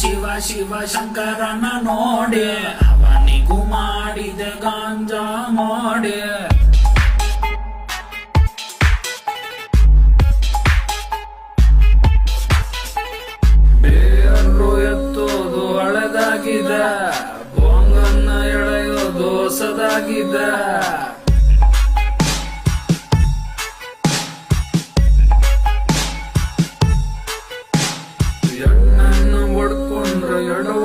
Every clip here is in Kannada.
ಶಿವ ಶಿವ ಶಂಕರನ ನೋಡಿ ಅವನಿಗೂ ಮಾಡಿದ ಗಾಂಜಾ ಮಾಡಿ ಬೇರು ಎತ್ತೋದು ಹಳೆದಾಗಿದೆ ಬೊಂಗನ್ನ ಎಳೆಯೋದು ಹೊಸದಾಗಿದೆ.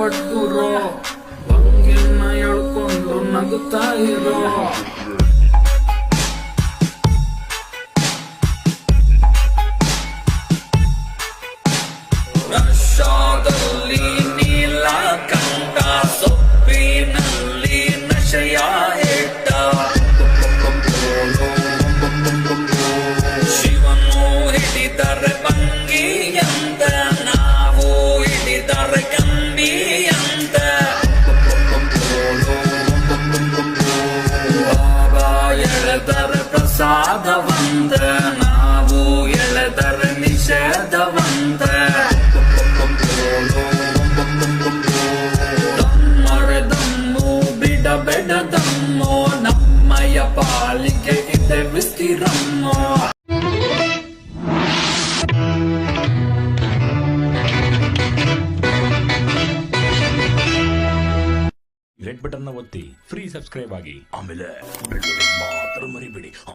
ಎಡವಟ್ಟುರೋ ಬಂಗಿನ ಎಳ್ಕೊಂಡು ನಗುತ್ತಾ ಇರೋ? ನಶಾದಲ್ಲಿ ನೀಲಕಂಠ ಸೊಪ್ಪಿನಲ್ಲಿ ಪ್ರಸಾದವಂತ ನಾವು ಎಳೆದರ ನಿಷೇಧವಂತ. ತಮ್ಮರೆ ದಮ್ಮು ಬಿಡಬೇಡ ದಮ್ಮು ನಮ್ಮಯ ಪಾಲಿಗೆ ಇದೆ ವಿಸ್ತಿರಮ್ಮೋ ರೆಡ್ ಬಟನ್ ಒತ್ತಿ ಫ್ರೀ ಸಬ್ಸ್ಕ್ರೈಬ್ ಆಗಿ. ಆಮೇಲೆ ಮಾತ್ರ ಮರಿಬೇಡಿ.